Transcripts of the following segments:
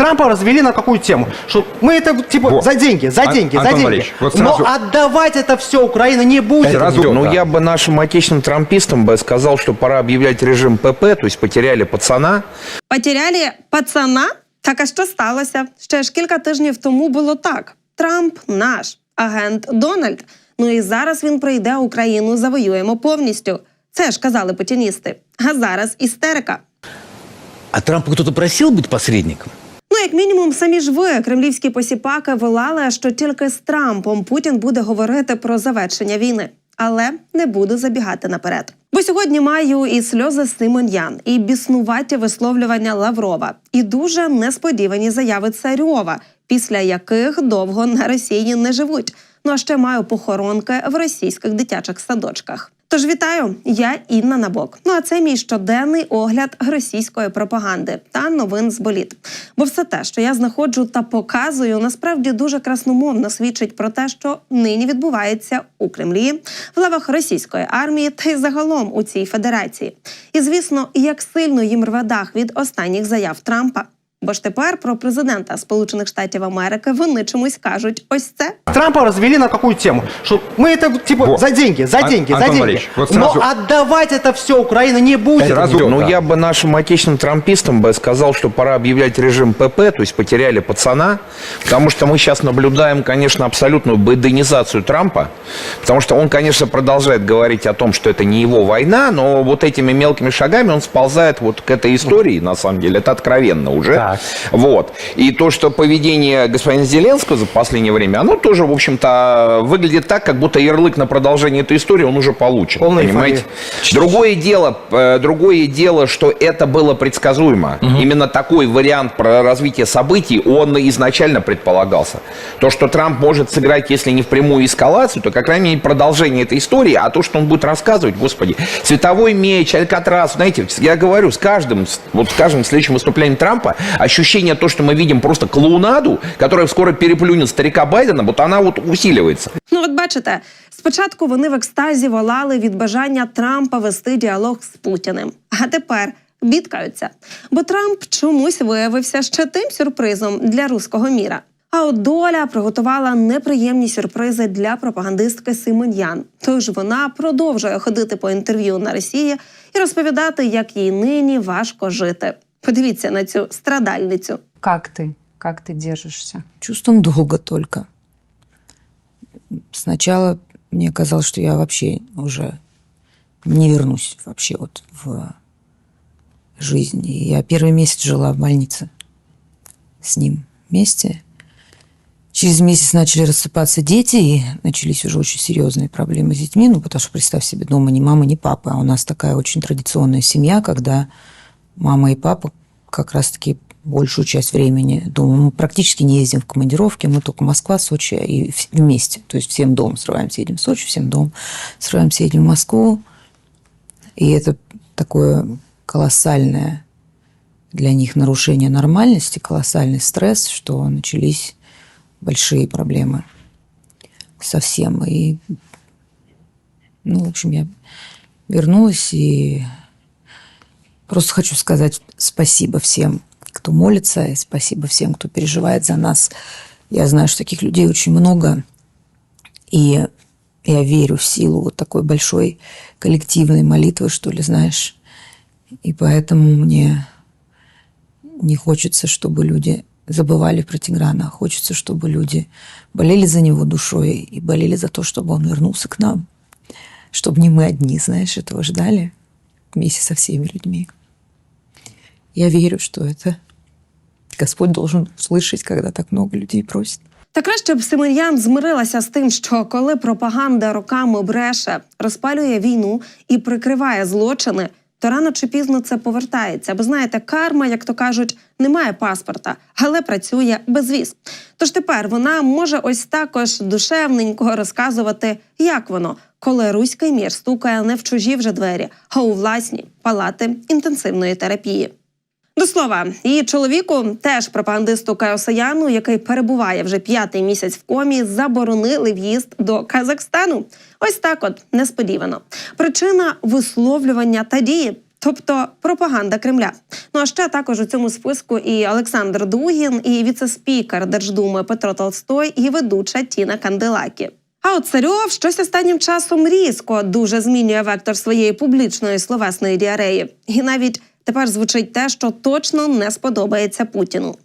Трампа развели на какую тему? Что мы это типа Вот. за деньги, за Ан- деньги, за Антон деньги. Валерьевич, вот сразу- Но отдавать это все Украина не будет. Сразу- Ну, да. я бы нашим отечественным трампистам бы сказал, что пора объявлять режим ПП, то есть потеряли пацана. Потеряли пацана? Так а що сталося? Ще ж кілька тижнів тому було так: Трамп наш агент Дональд. Ну і зараз він прийде Україну, завоюємо повністю. Це ж казали путіністи. А зараз істерика. А Трампа кто-то просил быть посредником? Як мінімум, самі ж ви, кремлівські посіпаки, волали, що тільки з Трампом Путін буде говорити про завершення війни. Але не буду забігати наперед. Бо сьогодні маю і сльози Симоньян, і біснуваті висловлювання Лаврова, і дуже несподівані заяви Царьова, після яких довго на Росії не живуть. Ну а ще маю похоронки в російських дитячих садочках. Тож вітаю, я Інна Набок. Ну а це мій щоденний огляд російської пропаганди та новин з боліт. Бо все те, що я знаходжу та показую, насправді дуже красномовно свідчить про те, що нині відбувається у Кремлі, в лавах російської армії та й загалом у цій федерації. І звісно, як сильно їм рве дах від останніх заяв Трампа. Бо ж тепер про президента Сполучених Штатів Америки вони чомусь кажуть ось це. Трампа развели на какую тему? Что мы это типа Вот. за деньги, за Ан- деньги, за Антон деньги. Валерьевич, вот Но сразу- отдавать это все Украина не будет. Сразу- Ну, да. я бы нашим отечественным трампистам бы сказал, что пора объявлять режим ПП, то есть потеряли пацана, потому что мы сейчас наблюдаем, конечно, абсолютную байденизацию Трампа, потому что он, конечно, продолжает говорить о том, что это не его война, но вот этими мелкими шагами он сползает вот к этой истории, на самом деле, это откровенно уже. Так. Вот. И то, что поведение господина Зеленского за последнее время, оно тоже, в общем-то, выглядит так, как будто ярлык на продолжение этой истории он уже получен. Полная понимаете? Другое дело, э, другое дело, что это было предсказуемо. Именно такой вариант про развитие событий, он изначально предполагался. То, что Трамп может сыграть, если не в прямую эскалацию, то, как крайней мере, продолжение этой истории, а то, что он будет рассказывать, господи, световой меч, Алькатрас, знаете, я говорю, с каждым, вот с каждым следующим выступлением Трампа ощущение то, что мы видим просто клоунаду, которая скоро переплюнет старика Байдена, вот она вот усиливается. Ну, от бачите, спочатку вони в екстазі волали від бажання Трампа вести діалог з Путіним, а тепер бідкаються. Бо Трамп чомусь виявився ще тим сюрпризом для руського міра. А от доля приготувала неприємні сюрпризи для пропагандистки Симоньян. Тож вона продовжує ходити по інтерв'ю на Росії і розповідати, як їй нині важко жити. Подивіться на цю страдальницю. Как ты? Как ты держишься? Чувством долго только. Сначала мне казалось, что я вообще уже не вернусь вообще вот в жизнь. Я первый месяц жила в больнице с ним вместе. Через месяц начали рассыпаться дети, и начались уже очень серьезные проблемы с детьми. Ну, потому что, представь себе, дома ни мамы, ни папы. А у нас такая очень традиционная семья, когда мама и папа как раз-таки большую часть времени дома. Мы практически не ездим в командировки, мы только Москва, Сочи и вместе. То есть всем дом срываемся, едем в Сочи, всем дом срываемся, едем в Москву. И это такое колоссальное для них нарушение нормальности, колоссальный стресс, что начались большие проблемы совсем. И, ну, в общем, я вернулась и Просто хочу сказать спасибо всем, кто молится, и спасибо всем, кто переживает за нас. Я знаю, что таких людей очень много, и я верю в силу вот такой большой коллективной молитвы, что ли, знаешь. И поэтому мне не хочется, чтобы люди забывали про Тиграна, а хочется, чтобы люди болели за него душой и болели за то, чтобы он вернулся к нам. Чтобы не мы одни, знаешь, этого ждали вместе со всеми людьми. Я верю, что это Господь должен услышать, когда так много людей просит. Та краще б Симоньян змирилася з тим, що коли пропаганда роками бреше, розпалює війну і прикриває злочини, то рано чи пізно це повертається. Бо знаєте, карма, як то кажуть, не має паспорта, але працює безвіз. Тож тепер вона може ось також душевненько розказувати, як воно, коли руський мір стукає не в чужі вже двері, а у власні палати інтенсивної терапії. До слова, її чоловіку, теж пропагандисту Каосаяну, який перебуває вже п'ятий місяць в комі, заборонили в'їзд до Казахстану. Ось так, от несподівано. Причина висловлювання та дії. тобто пропаганда Кремля. Ну а ще також у цьому списку і Олександр Дугін, і віце-спікер Держдуми Петро Толстой, і ведуча Тіна Канделакі. А от Царьов щось останнім часом різко дуже змінює вектор своєї публічної словесної діареї, і навіть тепер звучить те, що точно не сподобається Путіну.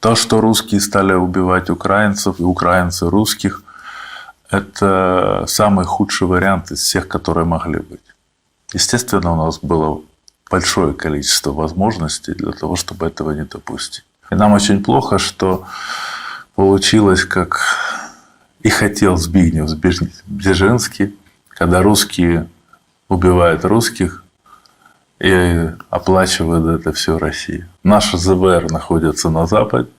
То, что русские стали убивать украинцев и украинцы русских, это самый худший вариант из всех, которые могли быть. Естественно, у нас было большое количество возможностей для того, чтобы этого не допустить. И нам очень плохо, что получилось, как и хотел Збигнев Бжезинский, когда русские убивают русских, и оплачивает это все Россия. Наши ЗВР находятся на Западе,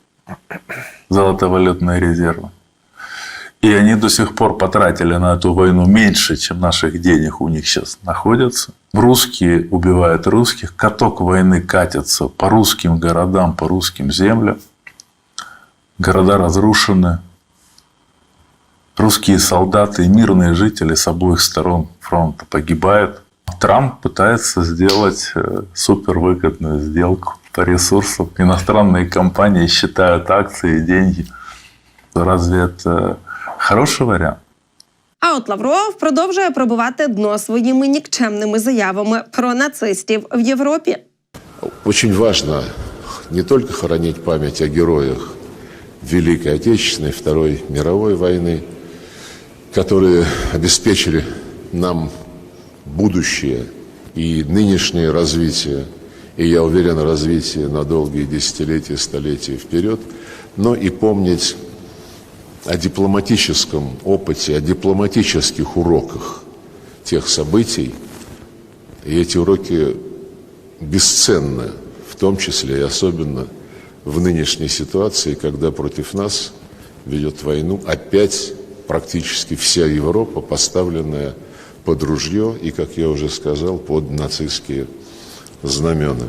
золотовалютные резервы. И они до сих пор потратили на эту войну меньше, чем наших денег у них сейчас находится. Русские убивают русских. Каток войны катится по русским городам, по русским землям. Города разрушены. Русские солдаты и мирные жители с обоих сторон фронта погибают. Трамп пытается сделать э, супервыгодную сделку по ресурсам. Иностранные компании считают акции и деньги. Разве это хороший вариант? А от Лавров продовжує пробивати дно своїми нікчемними заявами про нацистів в Європі. Очень важно не только хоронить память о героях Великой Отечественной, Второй мировой войны, которые обеспечили нам будущее и нынешнее развитие, и, я уверен, развитие на долгие десятилетия, столетия вперед, но и помнить о дипломатическом опыте, о дипломатических уроках тех событий. И эти уроки бесценны, в том числе и особенно в нынешней ситуации, когда против нас ведет войну опять практически вся Европа, поставленная под ружье и, как я уже сказал, под нацистские знамена.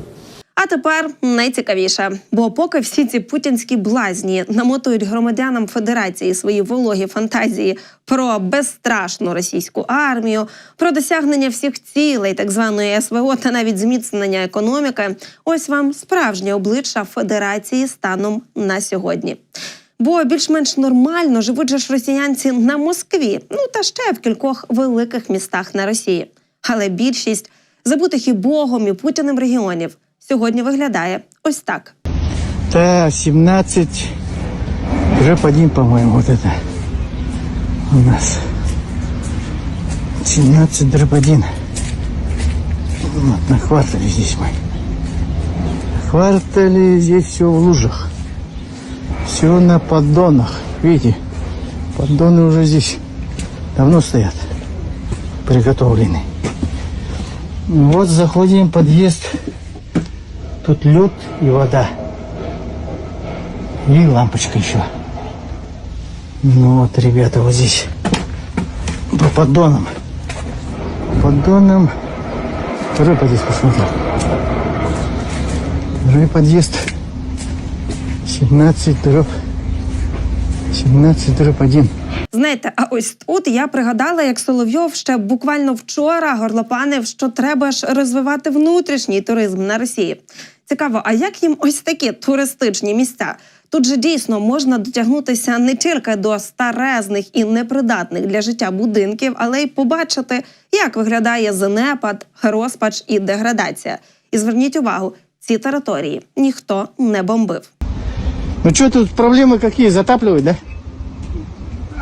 А тепер найцікавіше, бо поки всі ці путінські блазні намотують громадянам Федерації свої вологі фантазії про безстрашну російську армію, про досягнення всіх цілей так званої СВО та навіть зміцнення економіки, ось вам справжнє обличчя Федерації станом на сьогодні. Бо більш-менш нормально живуть же ж росіянці на Москві, ну та ще в кількох великих містах на Росії. Але більшість забутих і Богом, і Путіним регіонів сьогодні виглядає ось так. Та 17 уже под ним, вот это у нас. 17 дробь 1. Вот, на квартале здесь мы. На квартале здесь все в лужах. Все на поддонах. Видите, поддоны уже здесь давно стоят. Приготовлены. Вот заходим в подъезд. Тут лед и вода. И лампочка еще. Ну вот, ребята, вот здесь по поддонам. По поддонам. Второй подъезд посмотрел. Второй подъезд. 17 дробь. 17 дробь 1. Знаєте, а ось тут я пригадала, як Соловйов ще буквально вчора горлопанив, що треба ж розвивати внутрішній туризм на Росії. Цікаво, а як їм ось такі туристичні місця? Тут же дійсно можна дотягнутися не тільки до старезних і непридатних для життя будинків, але й побачити, як виглядає занепад, розпач і деградація. І зверніть увагу, ці території ніхто не бомбив. Ну что тут проблемы какие? Затапливают, да?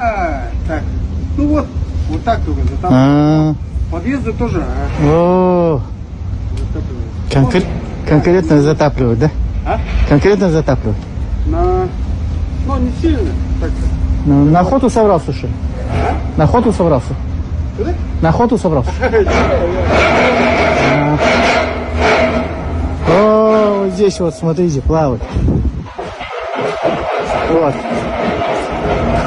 А, так. Ну вот, вот так только затапливают. А, Подъезды тоже а, о, конкре- конкретно затапливают, да? А? Конкретно затапливают. На... Ну, не сильно. Так-то. Ну, на охоту собрался, что ли? На охоту собрался? Куда? На охоту собрался? А. О, вот здесь вот, смотрите, плавает. Вот.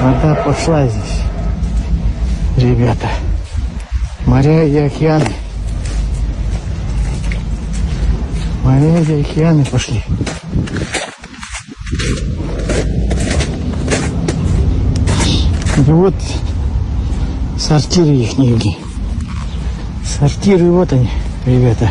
Вода пошла здесь. Ребята. Моря и океаны. Моря и океаны пошли. И вот сортиры их Сортиры вот они, ребята.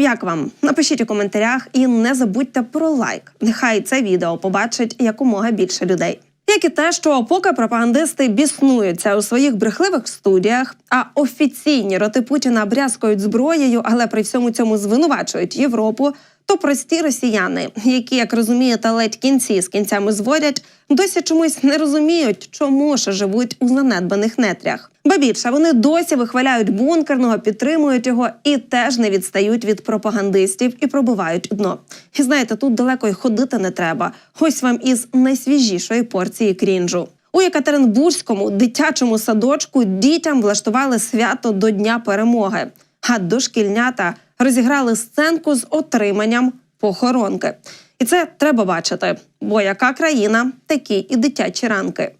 Як вам? Напишіть у коментарях і не забудьте про лайк. Нехай це відео побачить якомога більше людей. Як і те, що поки пропагандисти біснуються у своїх брехливих студіях, а офіційні роти Путіна брязкають зброєю, але при всьому цьому звинувачують Європу, то прості росіяни, які, як розумієте, ледь кінці з кінцями зводять, досі чомусь не розуміють, чому ж живуть у занедбаних нетрях. Ба більше вони досі вихваляють бункерного, підтримують його і теж не відстають від пропагандистів і пробивають дно. І знаєте, тут далеко й ходити не треба. Ось вам із найсвіжішої порції крінжу. У Екатеринбурзькому дитячому садочку дітям влаштували свято до Дня перемоги. А дошкільнята розіграли сценку з отриманням похоронки. І це треба бачити. Бо яка країна, такі і дитячі ранки.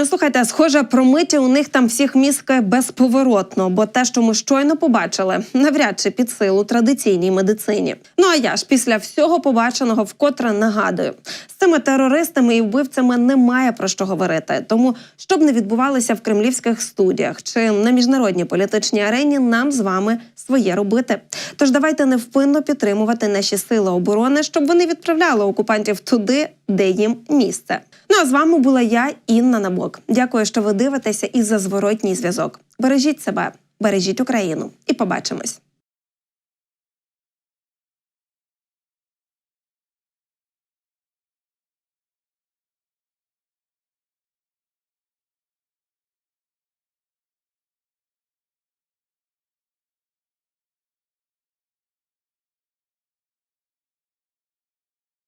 Ну слухайте, схоже, промиті у них там всіх мізки безповоротно, бо те, що ми щойно побачили, навряд чи під силу традиційній медицині. Ну а я ж після всього побаченого вкотре нагадую, з цими терористами і вбивцями немає про що говорити. Тому, щоб не відбувалося в кремлівських студіях чи на міжнародній політичній арені, нам з вами своє робити. Тож давайте невпинно підтримувати наші сили оборони, щоб вони відправляли окупантів туди, де їм місце. Ну а з вами була я, Інна Набок. Дякую, що ви дивитеся і за зворотній зв'язок. Бережіть себе, бережіть Україну і побачимось.